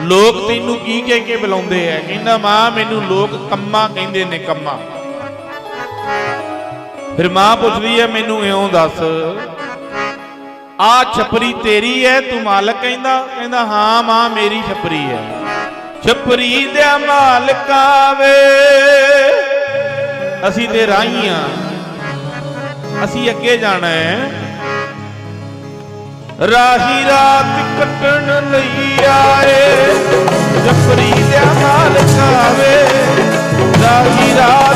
ਲੋਕ ਤੈਨੂੰ ਕੀ ਕਹਿ ਕੇ ਬੁਲਾਉਂਦੇ ਆ ਕਹਿੰਦਾ, ਮਾਂ, ਮੈਨੂੰ ਲੋਕ ਕੰਮਾ ਕਹਿੰਦੇ ਨੇ ਕੰਮਾ। ਫਿਰ ਮਾਂ ਪੁੱਛਦੀ ਹੈ ਮੈਨੂੰ ਇਉਂ ਦੱਸ ਆ ਛਪਰੀ ਤੇਰੀ ਹੈ ਤੂੰ ਮਾਲਕ ਕਹਿੰਦਾ? ਕਹਿੰਦਾ, ਹਾਂ, ਮਾਂ, ਮੇਰੀ ਛਪਰੀ ਹੈ ਛਪਰੀ ਦੇ ਮਾਲਕਾ ਵੇ ਅਸੀਂ ਤੇ ਰਾਹੀਆਂ ਅਸੀਂ ਅੱਗੇ ਜਾਣਾ ਹੈ ਰਾਹੀ ਰਾਤ ਕੱਟਣ ਲਈ ਆਏ ਛਪਰੀ ਦੇ ਮਾਲਕਾ ਵੇ ਰਾਹੀ ਰਾਤ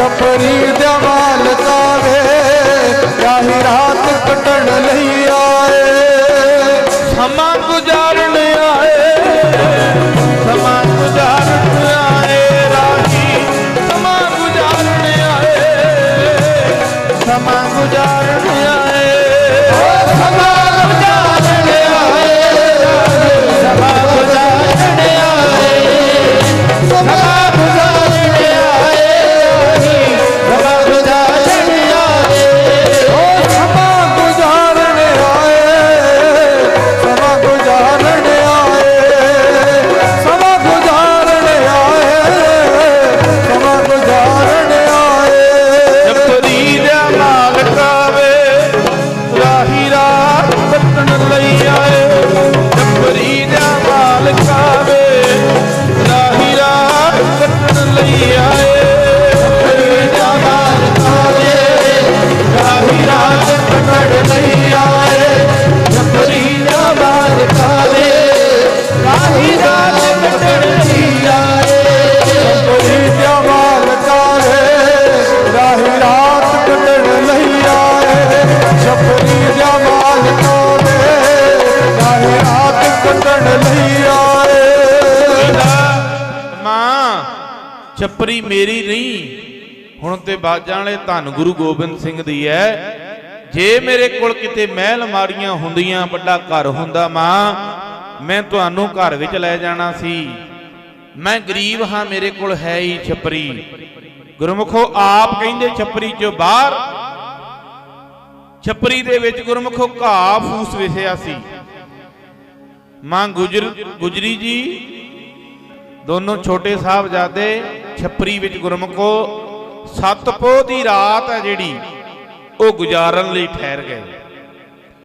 ਆਏ ਛਪਰੀ ਛੱਪਰੀ ਮੇਰੀ ਨਹੀਂ। ਹੁਣ ਤੇ ਬਾਜਾਂ ਵਾਲੇ ਧੰਨ ਗੁਰੂ ਗੋਬਿੰਦ ਸਿੰਘ ਦੀ ਐ। ਜੇ ਮੇਰੇ ਕੋਲ ਕਿਤੇ ਮਹਿਲ ਮਾਰੀਆਂ ਹੁੰਦੀਆਂ, ਵੱਡਾ ਘਰ ਹੁੰਦਾ ਮਾਂ, ਮੈਂ ਤੁਹਾਨੂੰ ਘਰ ਵਿੱਚ ਲੈ ਜਾਣਾ ਸੀ। ਮੈਂ ਗਰੀਬ ਹਾਂ, ਮੇਰੇ ਕੋਲ ਹੈ ਹੀ ਛੱਪਰੀ। ਗੁਰਮੁਖੋ, ਆਪ ਕਹਿੰਦੇ ਛੱਪਰੀ ਚੋਂ ਬਾਹਰ। ਛੱਪਰੀ ਦੇ ਵਿੱਚ ਗੁਰਮੁਖੋ ਘਾਹ ਫੂਸ ਵਿਸਿਆ ਸੀ। ਮਾਂ ਗੁਜਰ ਗੁਜਰੀ ਜੀ, ਦੋਨੋਂ ਛੋਟੇ ਸਾਹਿਬਜ਼ਾਦੇ ਛੱਪਰੀ ਵਿੱਚ ਗੁਰਮੁਖੋ ਸਤਪੋ ਦੀ ਰਾਤ ਹੈ ਜਿਹੜੀ ਉਹ ਗੁਜ਼ਾਰਨ ਲਈ ਠਹਿਰ ਗਏ।